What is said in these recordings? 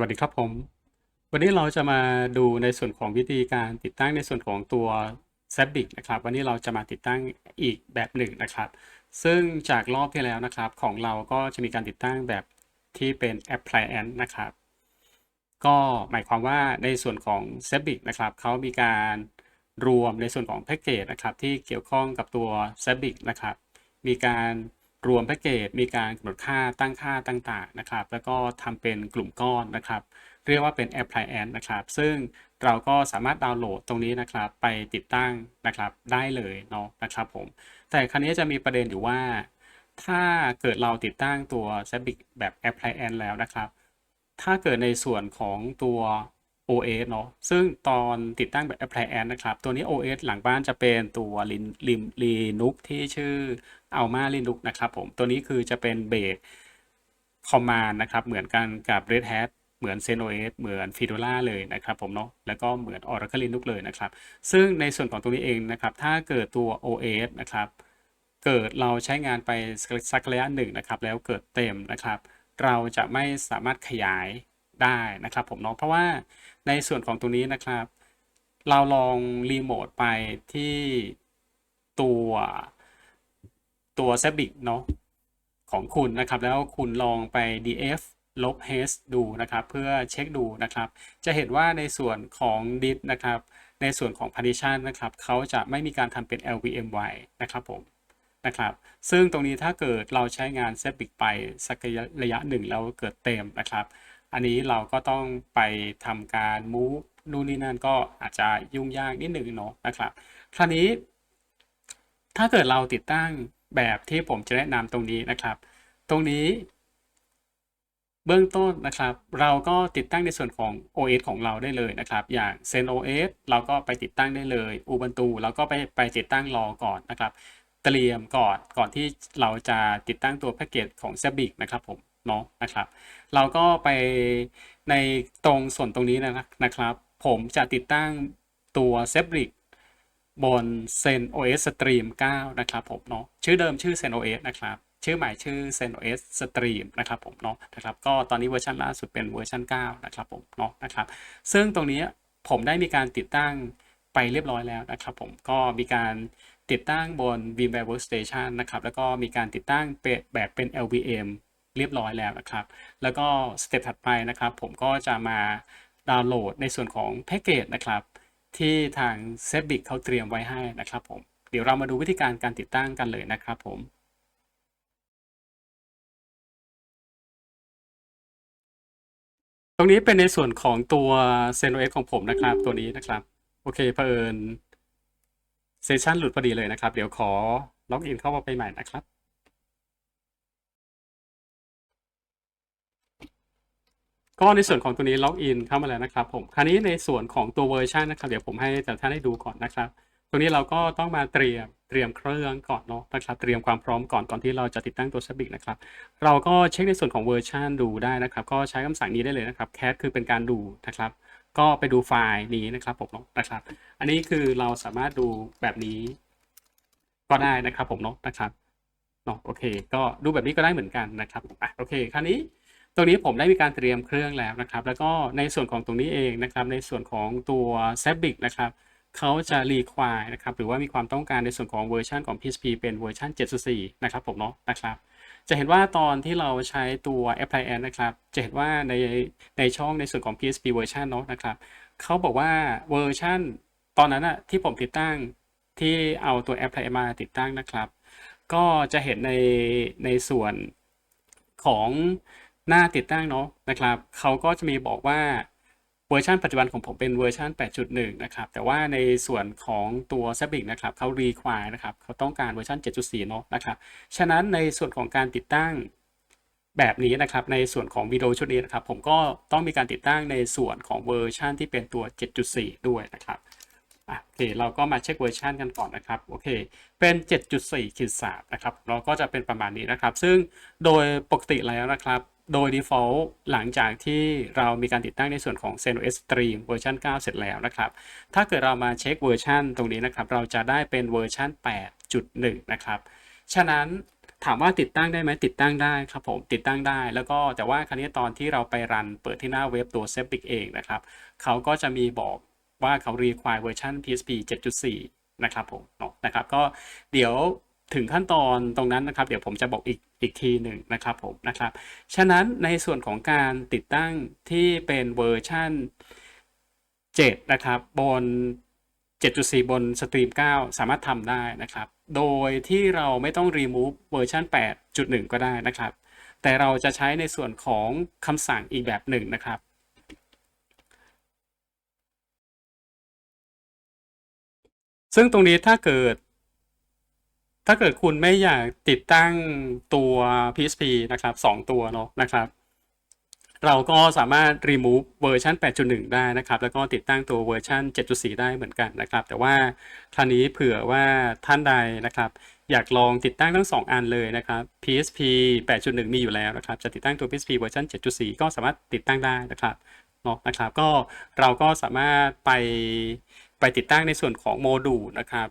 วัสดีครับผม วันนี้เราจะมาดูในส่วนของวิธีการติดตั้งในส่วนของตัว z b i c นะครับ วันนี้เราจะมาติดตั้งอีกแบบหนึ่งนะครับ ซึ่งจากรอบที่แล้วนะครับของเราก็จะมีการติดตั้งแบบที่เป็น appliance นะครับ ก็หมายความว่าในส่วนของ z b i c นะครับเขามีการรวมในส่วนของแพ็กเกจนะครับที่เกี่ยวข้องกับตัว z b i c นะครับ มีการ รวมแพ็กเกจมีการกำหนดค่าตั้งค่าต่างๆนะครับ แล้วก็ทำเป็นกลุ่มก้อนนะครับ เรียกว่าเป็น appliance นะครับ ซึ่งเราก็สามารถดาวน์โหลดตรงนี้นะครับ ไปติดตั้งนะครับได้เลยเนาะนะครับผม แต่ครั้นี้จะมีประเด็นอยู่ว่า ถ้าเกิดเราติดตั้งตัว z a b i c แบบ appliance แล้วนะครับ ถ้าเกิดในส่วนของตัว OS เนาะซึ่งตอนติดตั้งแบบ appliance นะครับ ตัวนี้ OS หลังบ้านจะเป็นตัว Lin Lin Linux ที่ชื่อ Alma Linux นะครับผม ตัวนี้คือจะเป็นเบส command นะครับ เหมือนกันกับ Red Hat เหมือน ZenOS เหมือน Fedora เลยนะครับผมเนาะแล้วก็เหมือน Oracle Linux เลยนะครับ ซึ่งในส่วนของตรงนี้เองนะครับ ถ้าเกิดตัว OS นะครับ เกิดเราใช้งานไปสักระยะหนึ่งนะครับ แล้วเกิดเต็มนะครับ เราจะไม่สามารถขยาย ได้นะครับผมเนาะเพราะว่าในส่วนของตรงนี้นะครับ เราลองรีโมทไปที่ตัวตัว z e b i c เนาะของคุณนะครับ แล้วคุณลองไป df ลบ h ดูนะครับ เพื่อเช็คดูนะครับ จะเห็นว่าในส่วนของ disk นะครับ ในส่วนของ partition นะครับเขาจะไม่มีการทำเป็น LVM ไว้นะครับผมนะครับ ซึ่งตรงนี้ถ้าเกิดเราใช้งาน z e b i c ไปสักระยะหนึ่งแล้วเกิดเต็มนะครับ อันนี้เราก็ต้องไปทำการ move นู่นนี่นั่นก็อาจจะยุ่งยากนิดหนึ่งเนาะนะครับ คราวนี้ ถ้าเกิดเราติดตั้งแบบที่ผมจะแนะนำตรงนี้นะครับ ตรงนี้ เบื้องต้นนะครับ เราก็ติดตั้งในส่วนของ OS ของเราได้เลยนะครับ อย่าง ZenOS เราก็ไปติดตั้งได้เลย Ubuntu เราก็ไปไปติดตั้งรอก่อนนะครับ เตรียมก่อนก่อนที่เราจะติดตั้งตัวแพ็กเกจของ z e b i c นะครับผม เนาะนะครับ เราก็ไปในตรงส่วนตรงนี้นะครับ ผมจะติดตั้งตัว z e b i c บน Zen OS Stream 9 นะครับผมเนาะชื่อเดิมชื่อ Zen OS นะครับ ชื่อใหม่ชื่อ Zen OS Stream นะครับผมเนาะนะครับก็ตอนนี้เวอร์ชันล่าสุดเป็นเวอร์ชัน9 นะครับผมเนาะนะครับ ซึ่งตรงนี้ผมได้มีการติดตั้งไปเรียบร้อยแล้วนะครับผมก็มีการติดตั้งบน VMware Workstation นะครับ แล้วก็มีการติดตั้งแบบเป็น LVM เรียบร้อยแล้วนะครับ แล้วก็สเต็ปถัดไปนะครับ ผมก็จะมาดาวน์โหลดในส่วนของแพ็กเกจนะครับ ที่ทาง z e b i c เขาเตรียมไว้ให้นะครับผม เดี๋ยวเรามาดูวิธีการการติดตั้งกันเลยนะครับผมตรงนี้เป็นในส่วนของตัว ZenOS ของผมนะครับ ตัวนี้นะครับ โอเคเผอิญเซสชันหลุดพอดีเลยนะครับ เดี๋ยวขอล็อกอินเข้ามาไปใหม่นะครับ ก็ในส่วนของตัวนี้ล็อกอินเข้ามาแล้วนะครับผมคราวนี้ในส่วนของตัวเวอร์ชันนะครับเดี๋ยวผมให้แต่ท่านได้ดูก่อนนะครับตรงนี้เราก็ต้องมาเตรียมเตรียมเครื่องก่อนเนาะนะครับเตรียมความพร้อมก่อนก่อนที่เราจะติดตั้งตัว s a b i c นะครับ เราก็เช็คในส่วนของเวอร์ชันดูได้นะครับ ก็ใช้คำสั่งนี้ได้เลยนะครับ cat คือเป็นการดูนะครับ ก็ไปดูไฟล์นี้นะครับผมเนะครับ อันนี้คือเราสามารถดูแบบนี้ ก็ได้นะครับผมเนาะนะครับเนาะโอเค ก็ดูแบบนี้ก็ได้เหมือนกันนะครับอะโอเคคราวนี้ ตรงนี้ผมได้มีการเตรียมเครื่องแล้วนะครับ แล้วก็ในส่วนของตรงนี้เองนะครับ ในส่วนของตัว z e b i c นะครับเขาจะ require นะครับ หรือว่ามีความต้องการในส่วนของเวอร์ชันของ PHP เป็นเวอร์ชัน7.4 นะครับผมเนาะนะครับ จะเห็นว่าตอนที่เราใช้ตัว appliance นะครับ จะเห็นว่าในในช่องในส่วนของ PHP เวอร์ชันเนาะนะครับเขาบอกว่าเวอร์ชันตอนนั้นอะที่ผมติดตั้งที่เอาตัว appliance มาติดตั้งนะครับ ก็จะเห็นในในส่วนของ หน้าติดตั้งเนาะนะครับเขาก็จะมีบอกว่าเวอร์ชันปัจจุบันของผมเป็นเวอร์ชัน8.1 นะครับ แต่ว่าในส่วนของตัว z e b i c นะครับเขา require นะครับเขาต้องการเวอร์ชัน7.4 เนาะนะครับ ฉะนั้นในส่วนของการติดตั้งแบบนี้นะครับ ในส่วนของวิดีโอชุดนี้นะครับ ผมก็ต้องมีการติดตั้งในส่วนของเวอร์ชันที่เป็นตัว 7.4 ด้วยนะครับ โอเคเราก็มาเช็คเวอร์ชันกันก่อนนะครับโอเคเป็น 7.4ขีด3นะครับเราก็จะเป็นประมาณนี้นะครับ ซึ่งโดยปกติแล้วนะครับ โดย default หลังจากที่เรามีการติดตั้งในส่วนของ ZenOS Stream เวอร์ชัน9 เสร็จแล้วนะครับ ถ้าเกิดเรามาเช็คเวอร์ชันตรงนี้นะครับ เราจะได้เป็นเวอร์ชัน8.1 นะครับ ฉะนั้นถามว่าติดตั้งได้ไหมติดตั้งได้ครับผมติดตั้งได้ แล้วก็แต่ว่าคราวนี้ตอนที่เราไปรันเปิดที่หน้าเว็บตัว s e p i c เองนะครับเขาก็จะมีบอก ว่าเขา require เวอร์ชัน PHP 7.4 นะครับผมเนาะนะครับก็เดี๋ยวถึงขั้นตอนตรงนั้นนะครับ เดี๋ยวผมจะบอกอีกอีกทีหนึ่งนะครับผมนะครับ ฉะนั้นในส่วนของการติดตั้งที่เป็นเวอร์ชัน7 นะครับบน 7.4 บนสตรีม 9 สามารถทำได้นะครับ โดยที่เราไม่ต้อง remove เวอร์ชัน8.1 ก็ได้นะครับ แต่เราจะใช้ในส่วนของคำสั่งอีกแบบหนึ่งนะครับ ซึ่งตรงนี้ถ้าเกิด ถ้าเกิดคุณไม่อยากติดตั้งตัว PHP นะครับ2ตัวเนาะนะครับ เราก็สามารถ remove เวอร์ชัน8.1 ได้นะครับ แล้วก็ติดตั้งตัวเวอร์ชัน7.4 ได้เหมือนกันนะครับ แต่ว่าคราวนี้เผื่อว่าท่านใดนะครับอยากลองติดตั้งทั้ง 2 อันเลยนะครับ PHP 8.1 มีอยู่แล้วนะครับ จะติดตั้งตัว PHP เวอร์ชัน7.4 ก็สามารถติดตั้งได้นะครับเนาะนะครับ ก็เราก็สามารถไป ไปติดตั้งในส่วนของโมดูลนะครับ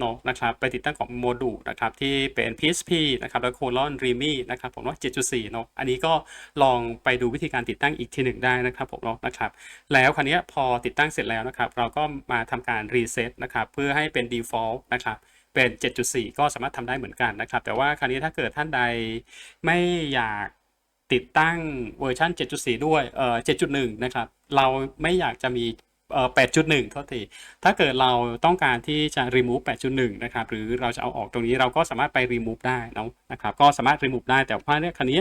เนาะนะครับไปติดตั้งของโมดูลนะครับที่เป็น PHP นะครับแล้วโคลอน REMI นะครับผมว่า7.4เนาะอันนี้ก็ลองไปดูวิธีการติดตั้งอีกทีหนึ่งได้นะครับผมเนาะนะครับแล้วคราวนี้พอติดตั้งเสร็จแล้วนะครับ เราก็มาทำการรีเซ็ตนะครับเพื่อให้เป็น default นะครับเป็น 7.4 ก็สามารถทำได้เหมือนกันนะครับ แต่ว่าคราวนี้ถ้าเกิดท่านใดไม่อยากติดตั้งเวอร์ชัน7.4 ด้วยเอ่อ7.1 นะครับ เราไม่อยากจะมี 8.1โทษทีถ้าเกิดเราต้องการที่จะ remove 8.1 นะครับ หรือเราจะเอาออกตรงนี้เราก็สามารถไป remove ได้นะนะครับ ก็สามารถ remove ได้แต่ว่าเนี่ยคราวนี้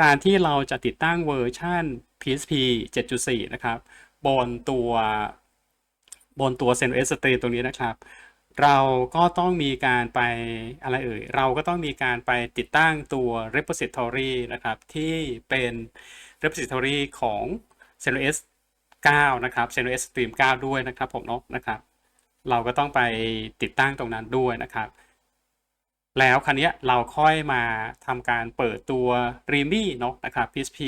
การที่เราจะติดตั้งเวอร์ชัน PHP 7.4 นะครับ บนตัวบนตัว CentOS Stream ตรงนี้นะครับ เราก็ต้องมีการไปอะไรเอ่ย เราก็ต้องมีการไปติดตั้งตัว repository นะครับ ที่เป็น repository ของ CentOS 9 นะครับ CentOS Stream 9 ด้วยนะครับผมเนาะนะครับ เราก็ต้องไปติดตั้งตรงนั้นด้วยนะครับ แล้วครั้นี้เราค่อยมาทำการเปิดตัว REMI เนาะนะครับ PHP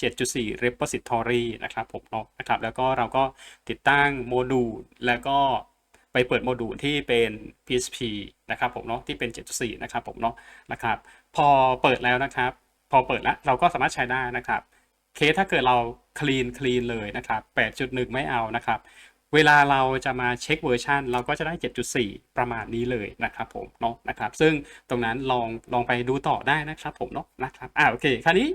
7.4 repository นะครับผมเนาะนะครับ แล้วก็เราก็ติดตั้งโมดูลแล้วก็ไปเปิดโมดูลที่เป็น PHP นะครับผมเนาะที่เป็น 7.4 นะครับผมเนาะนะครับ พอเปิดแล้วนะครับ พอเปิดแล้วเราก็สามารถใช้ได้นะครับ เคสถ้าเกิดเรา clean clean เลยนะครับ 8.1 ไม่เอานะครับ เวลาเราจะมาเช็คเวอร์ชันเราก็จะได้ 7.4 ประมาณนี้เลยนะครับผมเนาะนะครับ ซึ่งตรงนั้นลองลองไปดูต่อได้นะครับผมเนาะนะครับอ่าโอเคคราวนี้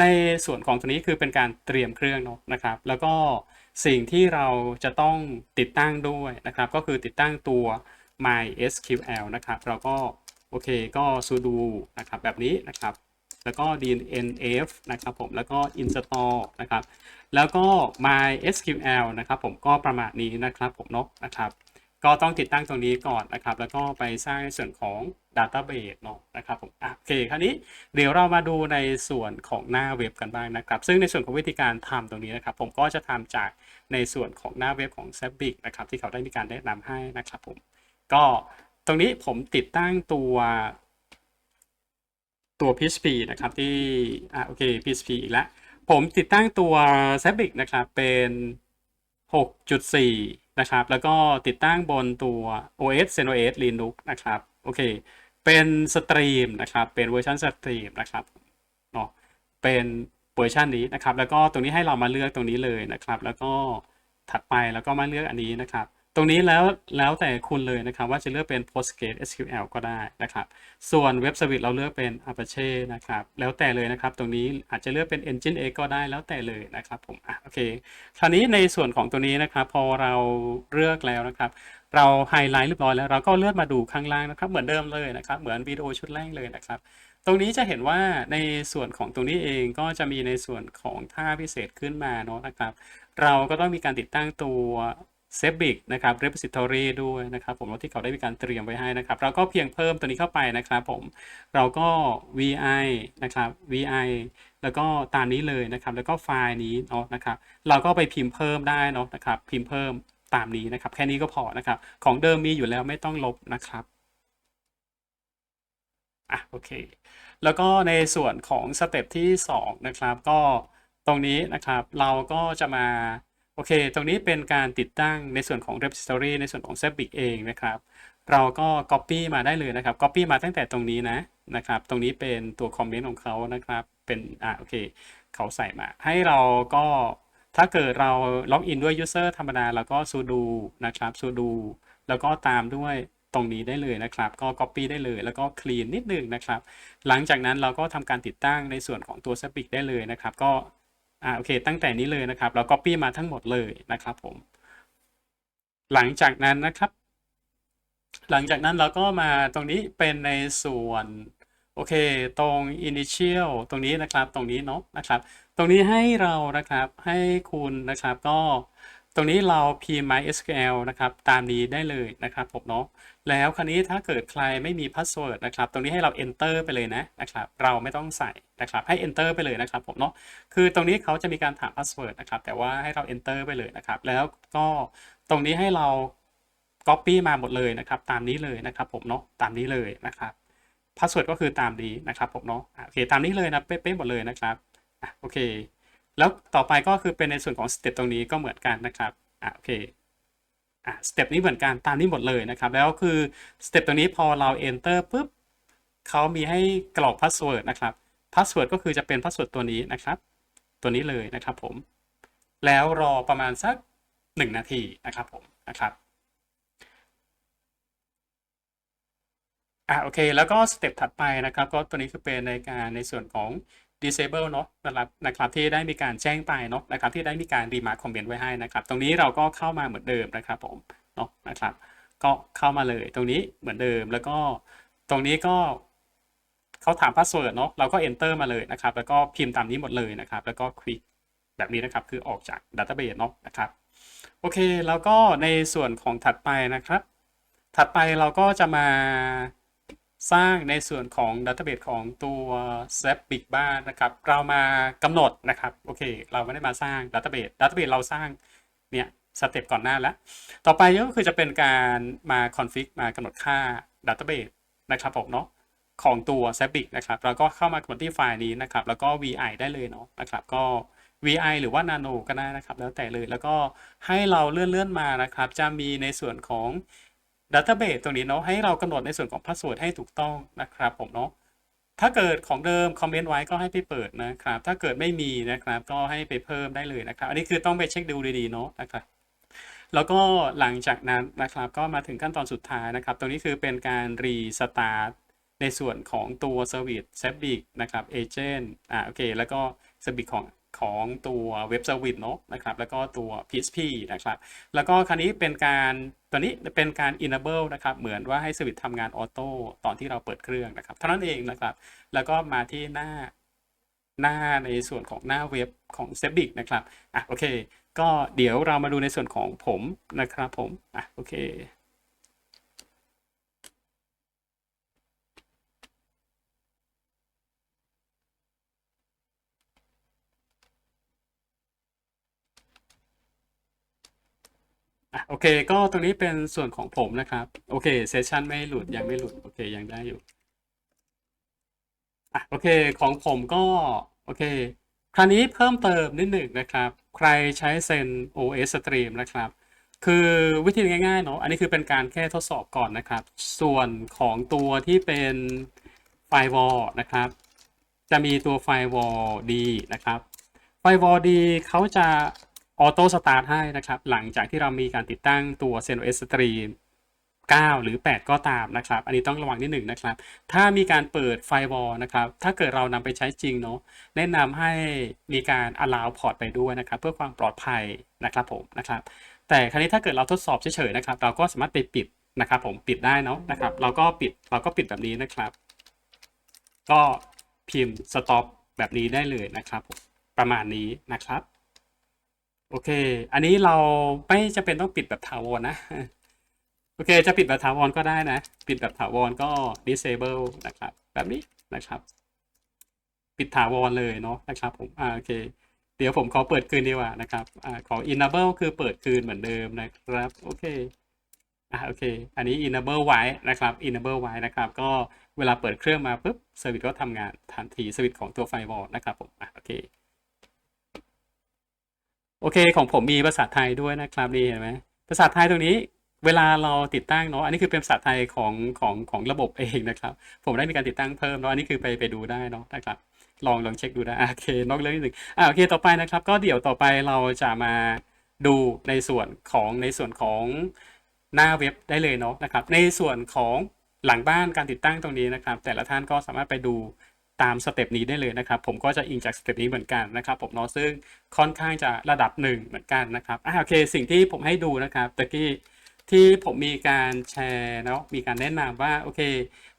ในส่วนของตัวนี้คือเป็นการเตรียมเครื่องเนาะนะครับ แล้วก็สิ่งที่เราจะต้องติดตั้งด้วยนะครับ ก็คือติดตั้งตัว MySQL นะครับ เราก็โอเคก็ sudo นะครับแบบนี้นะครับ แล้วก็ dnf นะครับผมแล้วก็ install นะครับ แล้วก็ mysql นะครับผมก็ประมาณนี้นะครับผมเนาะนะครับก็ต้องติดตั้งตรงนี้ก่อนนะครับ แล้วก็ไปสร้างส่วนของ database เนาะนะครับผมโอเคคราวนี้เดี๋ยวเรามาดูในส่วนของหน้าเว็บกันบ้างนะครับ ซึ่งในส่วนของวิธีการทำตรงนี้นะครับ ผมก็จะทำจากในส่วนของหน้าเว็บของ s a b i c นะครับที่เขาได้มีการแนะนำให้นะครับผมก็ตรงนี้ผมติดตั้งตัว ตัว PHP นะครับที่อ่าโอเค PHP อีกแล้ว ผมติดตั้งตัว s a b i c นะครับเป็น 6.4 นะครับ แล้วก็ติดตั้งบนตัว OS ZenOS Linux นะครับโอเค เป็นสตรีมนะครับ เป็นเวอร์ชันสตรีมนะครับเนาะเป็นเวอร์ชันนี้นะครับ แล้วก็ตรงนี้ให้เรามาเลือกตรงนี้เลยนะครับ แล้วก็ถัดไปแล้วก็มาเลือกอันนี้นะครับ ตรงนี้แล้วแล้วแต่คุณเลยนะครับ ว่าจะเลือกเป็น PostgreSQL ก็ได้นะครับ ส่วนเว็บ Service เราเลือกเป็น Apache นะครับ แล้วแต่เลยนะครับ ตรงนี้อาจจะเลือกเป็น Engine X ก็ได้แล้วแต่เลยนะครับผมอะโอเค คราวนี้ในส่วนของตัวนี้นะครับ พอเราเลือกแล้วนะครับเราไฮไลท์เรียบร้อยแล้วเราก็เลื่อนมาดูข้างล่างนะครับ เหมือนเดิมเลยนะครับ เหมือนวิดีโอชุดแรกเลยนะครับ ตรงนี้จะเห็นว่าในส่วนของตรงนี้เองก็จะมีในส่วนของท่าพิเศษขึ้นมาเนาะนะครับ เราก็ต้องมีการติดตั้งตัว s e b i c นะครับ repository ด้วยนะครับผมว่าที่เขาได้มีการเตรียมไว้ให้นะครับ เราก็เพียงเพิ่มตัวนี้เข้าไปนะครับผมเราก็ vi นะครับ vi แล้วก็ตามนี้เลยนะครับ แล้วก็ไฟล์นี้เนาะนะครับ เราก็ไปพิมพ์เพิ่มได้เนาะนะครับ พิมพ์เพิ่มตามนี้นะครับ แค่นี้ก็พอนะครับ ของเดิมมีอยู่แล้วไม่ต้องลบนะครับอะโอเค แล้วก็ในส่วนของสเต็ปที่ 2 นะครับ ก็ตรงนี้นะครับเราก็จะมา โอเค ตรงนี้เป็นการติดตั้งในส่วนของ repository ในส่วนของ s e p i c เองนะครับ เราก็ copy มาได้เลยนะครับ copy มาตั้งแต่ตรงนี้นะนะครับ ตรงนี้เป็นตัวคอมเมนต์ของเขานะครับ เป็นอ่าโอเค เขาใส่มา ให้เราก็ถ้าเกิดเราล็อกอินด้วย user ธรรมดา แล้วก็ sudo นะครับ sudo แล้วก็ตามด้วยตรงนี้ได้เลยนะครับ ก็ copy ได้เลย แล้วก็ clean นิดนึงนะครับ หลังจากนั้นเราก็ทำการติดตั้งในส่วนของตัว s e p i c ได้เลยนะครับ ก็ อ่าโอเค ตั้งแต่นี้เลยนะครับ เรา copy มาทั้งหมดเลยนะครับผม หลังจากนั้นนะครับ หลังจากนั้นเราก็มาตรงนี้เป็นในส่วนโอเค ตรง initial ตรงนี้นะครับ ตรงนี้เนาะนะครับ ตรงนี้ให้เรานะครับ ให้คุณนะครับ ก็ รงนี้เราพิมพ์ MySQL นะครับ ตามนี้ได้เลยนะครับผมเนาะ แล้วคราวนี้ถ้าเกิดใครไม่มี password นะครับ ตรงนี้ให้เรา enter ไปเลยนะนะครับ เราไม่ต้องใส่นะครับ ให้ enter ไปเลยนะครับผมเนาะ คือตรงนี้เขาจะมีการถาม password นะครับ แต่ว่าให้เรา enter ไปเลยนะครับ แล้วก็ตรงนี้ให้เรา copy มาหมดเลยนะครับ ตามนี้เลยนะครับผมเนาะ ตามนี้เลยนะครับ password ก็คือตามนี้นะครับผมเนาะ โอเค ตามนี้เลยนะ เป๊ะๆหมดเลยนะครับ โอเค แล้วต่อไปก็คือเป็นในส่วนของสเต็ปตรงนี้ก็เหมือนกันนะครับอะโอเคอะสเต็ปนี้เหมือนกันตามนี้หมดเลยนะครับ แล้วคือสเต็ปตรงนี้พอเรา enter ปุ๊บเขามีให้กรอก password นะครับ password ก็คือจะเป็น password ตัวนี้นะครับ ตัวนี้เลยนะครับผม แล้วรอประมาณสัก 1 นาทีนะครับผมนะครับอะโอเค แล้วก็สเต็ปถัดไปนะครับ ก็ตัวนี้คือเป็นในการในส่วนของ disable เนาะนะครับนะครับที่ได้มีการแจ้งไปเนาะนะครับที่ได้มีการ remark comment ไว้ให้นะครับ ตรงนี้เราก็เข้ามาเหมือนเดิมนะครับผมเนาะนะครับ ก็เข้ามาเลยตรงนี้เหมือนเดิมแล้วก็ตรงนี้ก็เขาถาม password เนาะเราก็ enter มาเลยนะครับ แล้วก็พิมพ์ตามนี้หมดเลยนะครับ แล้วก็คลิกแบบนี้นะครับ คือออกจาก database เนาะนะครับโอเค แล้วก็ในส่วนของถัดไปนะครับ ถัดไปเราก็จะมา สร้างในส่วนของ Database ของตัว z a p Big บ้างนะครับ เรามากำหนดนะครับ โอเค เราไม่ได้มาสร้าง Database Database เบดเราสร้างเนี่ยสเต็ปก่อนหน้าแล้ว ต่อไปก็คือจะเป็นการมา config มากำหนดค่า Database นะครับผมเนาะของตัว z a p Big นะครับเราก็เข้ามากำหนดที่ไฟล์นี้นะครับ แล้วก็ vi ได้เลยเนาะนะครับ ก็ vi หรือว่า nano ก็ได้นะครับ แล้วแต่เลย แล้วก็ให้เราเลื่อนเลื่อนมานะครับ จะมีในส่วนของ Database ตรงนี้เนาะให้เรากำหนดในส่วนของ password ให้ถูกต้องนะครับผมเนาะถ้าเกิดของเดิมคอมเมนต์ไว้ก็ให้ไปเปิดนะครับ ถ้าเกิดไม่มีนะครับ ก็ให้ไปเพิ่มได้เลยนะครับ อันนี้คือต้องไปเช็คดูดีๆเนาะนะครับ แล้วก็หลังจากนั้นนะครับ ก็มาถึงขั้นตอนสุดท้ายนะครับ ตรงนี้คือเป็นการรีสตาร์ทในส่วนของตัว Service s e b i c นะครับ Agent อ่าโอเค แล้วก็ s e b i c ของ ของตัวเว็บเซอร์วิสเนาะนะครับแล้วก็ตัว PHP นะครับแล้วก็คราวนี้เป็นการตัวนี้เป็นการ enable นะครับเหมือนว่าให้สวิตช์ทำงานออโต้ตอนที่เราเปิดเครื่องนะครับเท่านั้นเองนะครับแล้วก็มาที่หน้าหน้าในส่วนของหน้าเว็บของ s e b i c นะครับอะโอเค ก็เดี๋ยวเรามาดูในส่วนของผมนะครับผมอะโอเค อะโอเค ก็ตรงนี้เป็นส่วนของผมนะครับ โอเคเซสชันไม่หลุดยังไม่หลุด โอเคยังได้อยู่อะโอเคของผมก็ โอเค คราวนี้เพิ่มเติมนิดหนึ่งนะครับ ใครใช้เซน OS Stream นะครับคือวิธีง่ายๆเนาะ อันนี้คือเป็นการแค่ทดสอบก่อนนะครับ ส่วนของตัวที่เป็นไฟวอลนะครับ จะมีตัวไฟวอลดีนะครับ ไฟวอลดีเขาจะ ออโต้สตาร์ทให้นะครับ หลังจากที่เรามีการติดตั้งตัว ZenOS Stream 9 หรือ 8 ก็ตามนะครับ อันนี้ต้องระวังนิดหนึ่งนะครับ ถ้ามีการเปิดไฟวอลนะครับ ถ้าเกิดเรานำไปใช้จริงเนาะ แนะนำให้มีการ allow port ไปด้วยนะครับ เพื่อความปลอดภัยนะครับผมนะครับ แต่ครั้นี้ถ้าเกิดเราทดสอบเฉยๆนะครับ เราก็สามารถไปปิดนะครับผมปิดได้เนาะนะครับ เราก็ปิดเราก็ปิดแบบนี้นะครับ ก็พิมพ์ stop แบบนี้ได้เลยนะครับผมประมาณนี้นะครับ โอเค อันนี้เราไม่จะเป็นต้องปิดแบบถาวรนะ โอเค จะปิดแบบถาวรก็ได้นะ ปิดแบบถาวรก็ disable นะครับ แบบนี้นะครับ ปิดถาวรเลยเนาะนะครับผม อ่า โอเค เดี๋ยวผมขอเปิดคืนดีกว่านะครับ อ่า ขอ enable คือเปิดคืนเหมือนเดิมนะครับ โอเค อ่า โอเค อันนี้ enable ไว้นะครับ enable ไว้นะครับ ก็เวลาเปิดเครื่องมาปุ๊บเซอร์วิสก็ทำงานทันทีเซอร์วิสของตัวไฟวอลนะครับผม อ่าโอเค โอเคของผมมีภาษาไทยด้วยนะครับนี่เห็นไหมภาษาไทยตรงนี้เวลาเราติดตั้งเนาะอันนี้คือเป็นภาษาไทยของของของระบบเองนะครับ ผมได้มีการติดตั้งเพิ่มเนาะอันนี้คือไปไปดูได้เนาะนะครับลองลองเช็คดูได้โอเคนอกเรื่องนิดหนึ่งอ่าโอเคต่อไปนะครับ ก็เดี๋ยวต่อไปเราจะมาดูในส่วนของในส่วนของหน้าเว็บได้เลยเนาะนะครับ ในส่วนของหลังบ้านการติดตั้งตรงนี้นะครับ แต่ละท่านก็สามารถไปดู ตามสเต็ปนี้ได้เลยนะครับ ผมก็จะอิงจากสเต็ปนี้เหมือนกันนะครับ ผมเนาะซึ่งค่อนข้างจะระดับหนึ่งเหมือนกันนะครับอ่าโอเค สิ่งที่ผมให้ดูนะครับตะกี้ที่ผมมีการแชร์เนาะมีการแนะนำว่าโอเค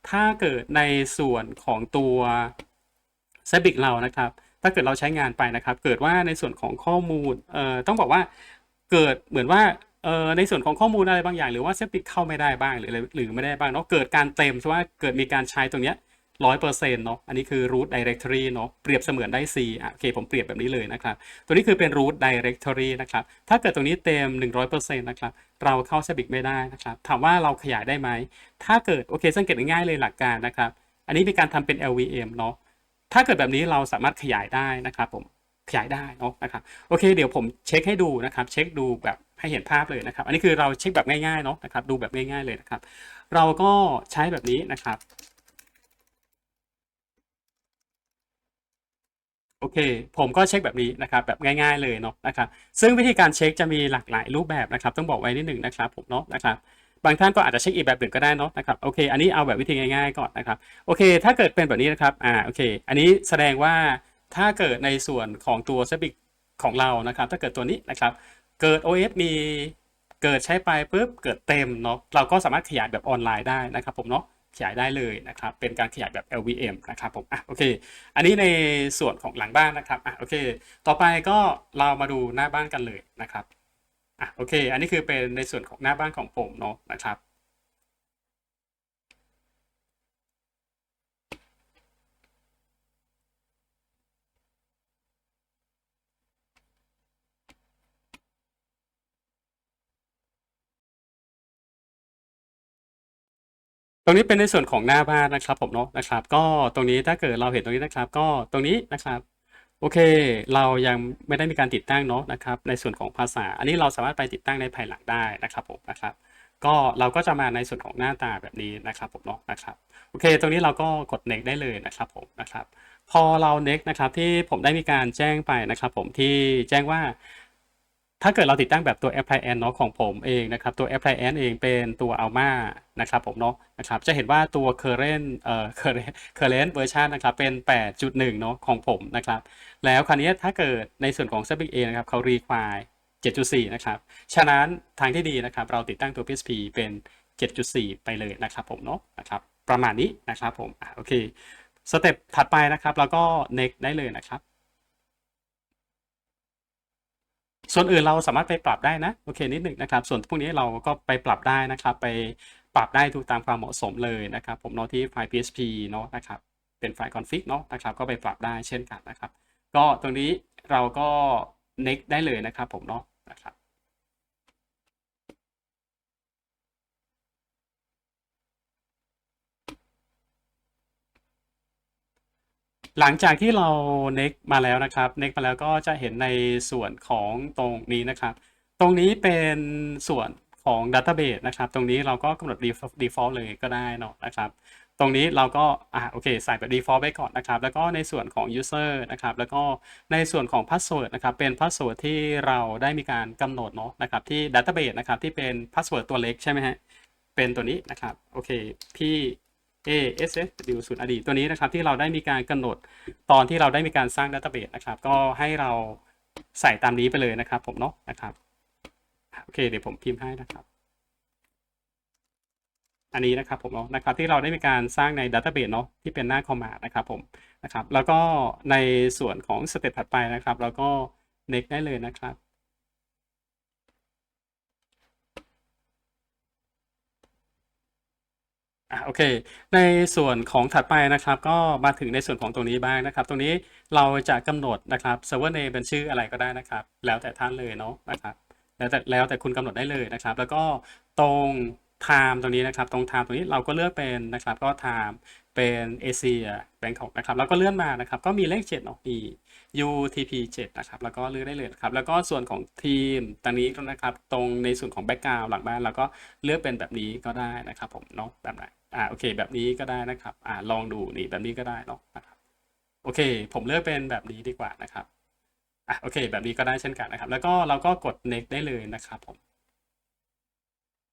ถ้าเกิดในส่วนของตัวเซบิกเรานะครับ ถ้าเกิดเราใช้งานไปนะครับ เกิดว่าในส่วนของข้อมูลเอ่อต้องบอกว่าเกิดเหมือนว่าเอ่อในส่วนของข้อมูลอะไรบางอย่าง หรือว่าเซบิกเข้าไม่ได้บ้างหรืออะไรหรือไม่ได้บ้างเนาะเกิดการเต็มใช่ว่าเกิดมีการใช้ตรงเนี้ย ร้อยเปอร์เซ็นต์เนาะ อันนี้คือ root directory เนาะ เปรียบเสมือนได้ C อะโอเค ผมเปรียบแบบนี้เลยนะครับ ตัวนี้คือเป็น root directory นะครับ ถ้าเกิดตรงนี้เต็ม 100%นะครับ เราเข้า Zabbix ไม่ได้นะครับ ถามว่าเราขยายได้ไหม ถ้าเกิด โอเค สังเกตง่ายๆเลยหลักการนะครับ อันนี้มีการทำเป็น LVM เนาะ ถ้าเกิดแบบนี้เราสามารถขยายได้นะครับผม ขยายได้เนาะนะครับ โอเค เดี๋ยวผมเช็คให้ดูนะครับ เช็คดูแบบให้เห็นภาพเลยนะครับ อันนี้คือเราเช็คแบบง่ายๆเนาะนะครับ ดูแบบง่ายๆเลยนะครับ เราก็ใช้แบบนี้นะครับ โอเค ผมก็เช็คแบบนี้นะครับแบบง่าย ๆเลยเนาะนะครับซึ่งวิธีการเช็คจะมีหลากหลายรูปแบบนะครับ ต้องบอกไว้นิดหนึ่งนะครับผมเนาะนะครับบางท่านก็อาจจะเช็คอีกแบบหนึ่งก็ได้เนาะนะครับโอเค อันนี้เอาแบบวิธีง่าย ๆก่อนนะครับโอเค ถ้าเกิดเป็นแบบนี้นะครับอ่าโอเค อันนี้แสดงว่าถ้าเกิดในส่วนของตัว s ซบิกของเรานะครับ ถ้าเกิดตัวนี้นะครับ เกิด OS มีเกิดใช้ไปปุ๊บเกิดเต็มเนาะเราก็สามารถขยายแบบออนไลน์ได้นะครับผมเนาะ ขยายได้เลยนะครับ เป็นการขยายแบบ LVM นะครับผมอะโอเค อันนี้ในส่วนของหลังบ้านนะครับอะโอเค ต่อไปก็เรามาดูหน้าบ้านกันเลยนะครับอะโอเค อันนี้คือเป็นในส่วนของหน้าบ้านของผมเนาะนะครับ ตรงนี้เป็นในส่วนของหน้าบ้านนะครับผมเนาะนะครับ ก็ตรงนี้ถ้าเกิดเราเห็นตรงนี้นะครับ ก็ตรงนี้นะครับโอเค เรายังไม่ได้มีการติดตั้งเนาะนะครับ ในส่วนของภาษา อันนี้เราสามารถไปติดตั้งในภายหลังได้นะครับผมนะครับ ก็เราก็จะมาในส่วนของหน้าตาแบบนี้นะครับผมเนาะนะครับ โอเค ตรงนี้เราก็กด next ได้เลยนะครับผมนะครับ พอเรา next นะครับที่ผมได้มีการแจ้งไปนะครับ ผมที่แจ้งว่า ถ้าเกิดเราติดตั้งแบบตัว appliance เนาะของผมเองนะครับตัว appliance เองเป็นตัว alma นะครับผมเนาะนะครับจะเห็นว่าตัว current เอ่อ current current version นะครับเป็น 8.1 เนาะของผมนะครับแล้วคราวนี้ถ้าเกิดในส่วนของ s a b i c เองนะครับเขา require 7.4 นะครับ ฉะนั้นทางที่ดีนะครับเราติดตั้งตัว PSP เป็น 7.4 ไปเลยนะครับผมเนาะนะครับประมาณนี้นะครับผมอะโอเคสเต็ปถัดไปนะครับ แล้วก็ next ได้เลยนะครับ ส่วนอื่นเราสามารถไปปรับได้นะโอเคนิดหนึ่งนะครับ ส่วนพวกนี้เราก็ไปปรับได้นะครับ ไปปรับได้ทุกตามความเหมาะสมเลยนะครับ ผมเนาะที่ไฟล์ PHP เนาะนะครับเป็นไฟล์ config เนาะนะครับ ก็ไปปรับได้เช่นกันนะครับ ก็ตรงนี้เราก็ next ได้เลยนะครับผมเนาะนะครับ หลังจากที่เรา next มาแล้วนะครับ next มาแล้วก็จะเห็นในส่วนของตรงนี้นะครับ ตรงนี้เป็นส่วนของ database นะครับ ตรงนี้เราก็กำหนด default เลยก็ได้เนาะนะครับ ตรงนี้เราก็อ่าโอเคใส่แบบ default ไว้ก่อนนะครับ แล้วก็ในส่วนของ user นะครับ แล้วก็ในส่วนของ password นะครับ เป็น password ที่เราได้มีการกำหนดเนาะนะครับ ที่ database นะครับ ที่เป็น password ตัวเล็กใช่ไหมฮะ เป็นตัวนี้นะครับ โอเค พี่ A S S W ศูนย์อดีตตัวนี้นะครับที่เราได้มีการกำหนดตอนที่เราได้มีการสร้าง database นะครับก็ให้เราใส่ตามนี้ไปเลยนะครับ ผมเนาะนะครับโอเคเดี๋ยวผมพิมพ์ให้นะครับ อันนี้นะครับผมเนาะนะครับที่เราได้มีการสร้างใน database เบตเนาะที่เป็นหน้า command นะครับผมนะครับแล้วก็ในส่วนของสเต็ปถัดไปนะครับ แล้วก็ next ได้เลยนะครับ อะโอเค ในส่วนของถัดไปนะครับ ก็มาถึงในส่วนของตรงนี้บ้างนะครับ ตรงนี้เราจะกำหนดนะครับ server name เป็นชื่ออะไรก็ได้นะครับ แล้วแต่ท่านเลยเนาะนะครับ แล้วแต่แล้วแต่คุณกำหนดได้เลยนะครับ แล้วก็ตรง time ตรงนี้นะครับ ตรง time ตรงนี้เราก็เลือกเป็นนะครับ ก็ time เป็นเอเชียแบงคอกนะครับ แล้วก็เลื่อนมานะครับ ก็มีเลข7เนาะมี UTP 7นะครับ แล้วก็เลือกได้เลยนะครับ แล้วก็ส่วนของทีมตรงนี้นะครับ ตรงในส่วนของแบ็กกราวหลังบ้านเราก็เลือกเป็นแบบนี้ก็ได้นะครับผมเนาะแบบไหน อ่าโอเค แบบนี้ก็ได้นะครับ อ่าลองดูนี่แบบนี้ก็ได้เนาะนะครับโอเค ผมเลือกเป็นแบบนี้ดีกว่านะครับอะโอเค แบบนี้ก็ได้เช่นกันนะครับ แล้วก็เราก็กด next ได้เลยนะครับผม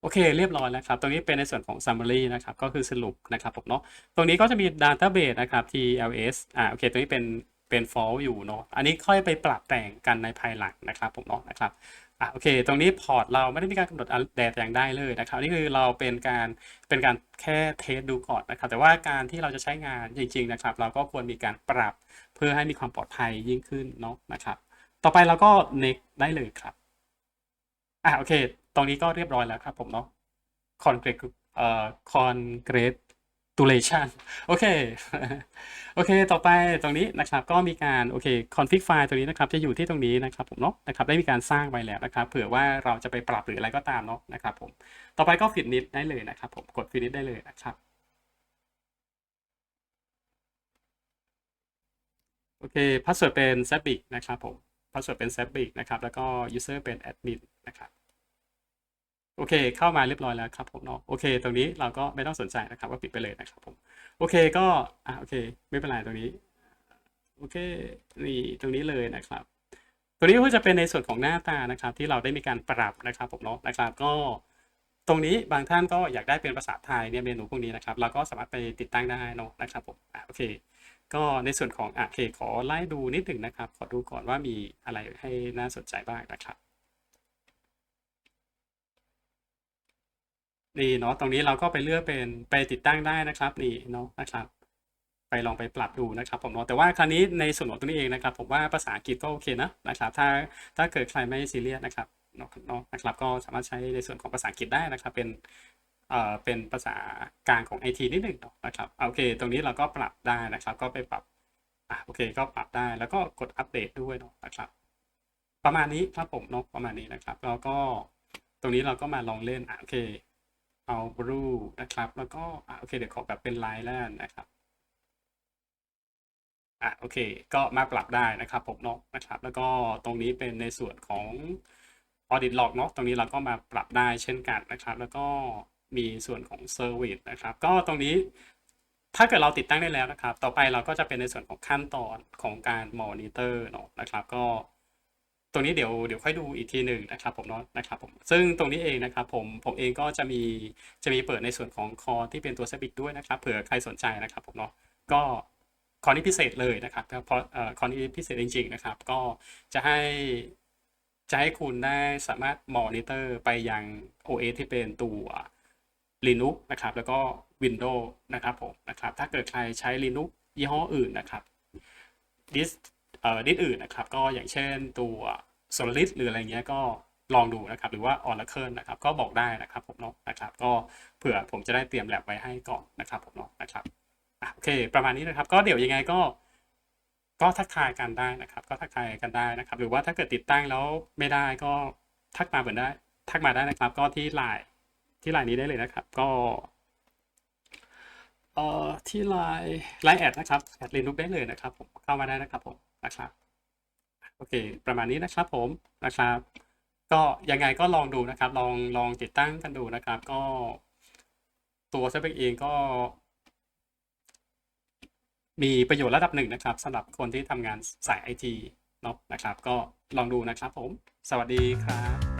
โอเค เรียบร้อยแล้วครับ ตรงนี้เป็นในส่วนของ summary นะครับ ก็คือสรุปนะครับผมเนาะ ตรงนี้ก็จะมี database นะครับ TLS อ่า โอเค ตรงนี้เป็น เป็น false อยู่เนาะ อันนี้ค่อยไปปรับแต่งกันในภายหลังนะครับผมเนาะนะครับ อะโอเค ตรงนี้พอร์ตเราไม่ได้มีการกำหนดแดแต่อย่างได้เลยนะครับนี่คือเราเป็นการเป็นการแค่เทสดูก่อนนะครับแต่ว่าการที่เราจะใช้งานจริงๆนะครับ เราก็ควรมีการปรับเพื่อให้มีความปลอดภัยยิ่งขึ้นเนาะนะครับ ต่อไปเราก็ next ได้เลยครับอะโอเค ตรงนี้ก็เรียบร้อยแล้วครับผมเนาะ concrete เอ่อ congratulation โอเค โอเค ต่อไปตรงนี้นะครับ ก็มีการโอเค config file ตรงนี้นะครับจะอยู่ที่ตรงนี้นะครับผมเนาะนะครับได้มีการสร้างไว้แล้วนะครับเผื่อว่าเราจะไปปรับหรืออะไรก็ตามเนาะนะครับผมต่อไปก็ finish ได้เลยนะครับผมกด finish ได้เลยนะครับโอเค password เป็น Zabbix นะครับผม password เป็น Zabbix นะครับแล้วก็ user เป็น admin นะครับ โอเค เข้ามาเรียบร้อยแล้วครับผมเนาะโอเค ตรงนี้เราก็ไม่ต้องสนใจนะครับว่าปิดไปเลยนะครับผมโอเคก็อะโอเค ไม่เป็นไรตรงนี้โอเคนี่ตรงนี้เลยนะครับ ตัวนี้ก็จะเป็นในส่วนของหน้าตานะครับ ที่เราได้มีการปรับนะครับผมเนาะนะครับก็ตรงนี้บางท่านก็อยากได้เป็นภาษาไทยเนี่ยเมนูพวกนี้นะครับเราก็สามารถไปติดตั้งได้เนาะนะครับผมอะโอเค ก็ในส่วนของอะโอเคขอไล่ดูนิดหนึ่งนะครับ ขอดูก่อนว่ามีอะไรให้น่าสนใจบ้างนะครับ นี่เนาะตรงนี้เราก็ไปเลือกเป็นไปติดตั้งได้นะครับนี่เนาะนะครับ ไปลองไปปรับดูนะครับผมเนาะแต่ว่าคราวนี้ในส่วนของตรงนี้เองนะครับ ผมว่าภาษาอังกฤษก็โอเคนะนะครับ ถ้าถ้าเกิดใครไม่ซีเรียสนะครับเนาะเนาะนะครับ ก็สามารถใช้ในส่วนของภาษาอังกฤษได้นะครับ เป็นเอ่อเป็นภาษากลางของไอทีนิดหนึ่งเนาะนะครับโอเค ตรงนี้เราก็ปรับได้นะครับ ก็ไปปรับอะโอเค ก็ปรับได้แล้วก็กดอัปเดตด้วยเนาะนะครับ ประมาณนี้ครับผมเนาะประมาณนี้นะครับแล้วก็ตรงนี้เราก็มาลองเล่นอะโอเค เอาบลูนะครับ แล้วก็โอเคเดี๋ยวขอแบบเป็นไลน์แล้วกันะครับอะโอเคก็มาปรับได้นะครับผมเนาะนะครับ แล้วก็ตรงนี้เป็นในส่วนของ audit log เนาะตรงนี้เราก็มาปรับได้เช่นกันนะครับ แล้วก็มีส่วนของ service นะครับ ก็ตรงนี้ถ้าเกิดเราติดตั้งได้แล้วนะครับ ต่อไปเราก็จะเป็นในส่วนของขั้นตอนของการ monitor เนาะนะครับ ก็ รงนี้เดี๋ยวเดี๋ยวค่อยดูอีกทีหนึ่งนะครับผมเนาะนะครับผมซึ่งตรงนี้เองนะครับผมผมเองก็จะมีจะมีเปิดในส่วนของคอที่เป็นตัว s a b i c ด้วยนะครับเผื่อใครสนใจนะครับผมเนาะก็คอนี้พิเศษเลยนะครับเพราะคอนี้พิเศษจริง ๆ นะครับ ก็จะให้จะให้คุณได้สามารถมอนิเตอร์ไปยัง OS ที่เป็นตัว Linux นะครับ แล้วก็ Windows นะครับผมนะครับ ถ้าเกิดใครใช้ Linux ยี่ห้ออื่นนะครับดิสเอ่อ ดิสอื่นนะครับ ก็อย่างเช่นตัว Solaris หรืออะไรเงี้ยก็ลองดูนะครับ หรือว่า Oracle นะครับ ก็บอกได้นะครับผมเนาะนะครับ ก็เผื่อผมจะได้เตรียมแลบไว้ให้ก่อนนะครับผมเนาะนะครับโอเค ประมาณนี้นะครับ ก็เดี๋ยวยังไงก็ ก็ทักทายกันได้นะครับ ก็ทักทายกันได้นะครับ หรือว่าถ้าเกิดติดตั้งแล้วไม่ได้ก็ทักมาเหมือนได้ ทักมาได้นะครับ ก็ที่ไลน์ที่ไลน์นี้ได้เลยนะครับ ก็เอ่อที่ไลน์ไลน์แอดนะครับแอดลินุกได้เลยนะครับผมเข้ามาได้นะครับผม นะครับโอเค ประมาณนี้นะครับผมนะครับ ก็ยังไงก็ลองดูนะครับ ลองลองติดตั้งกันดูนะครับ ก็ตัวเซฟเองก็ มีประโยชน์ระดับหนึ่งนะครับสำหรับคนที่ทำงานสายไอทีเนาะนะครับ ก็ลองดูนะครับผม สวัสดีครับ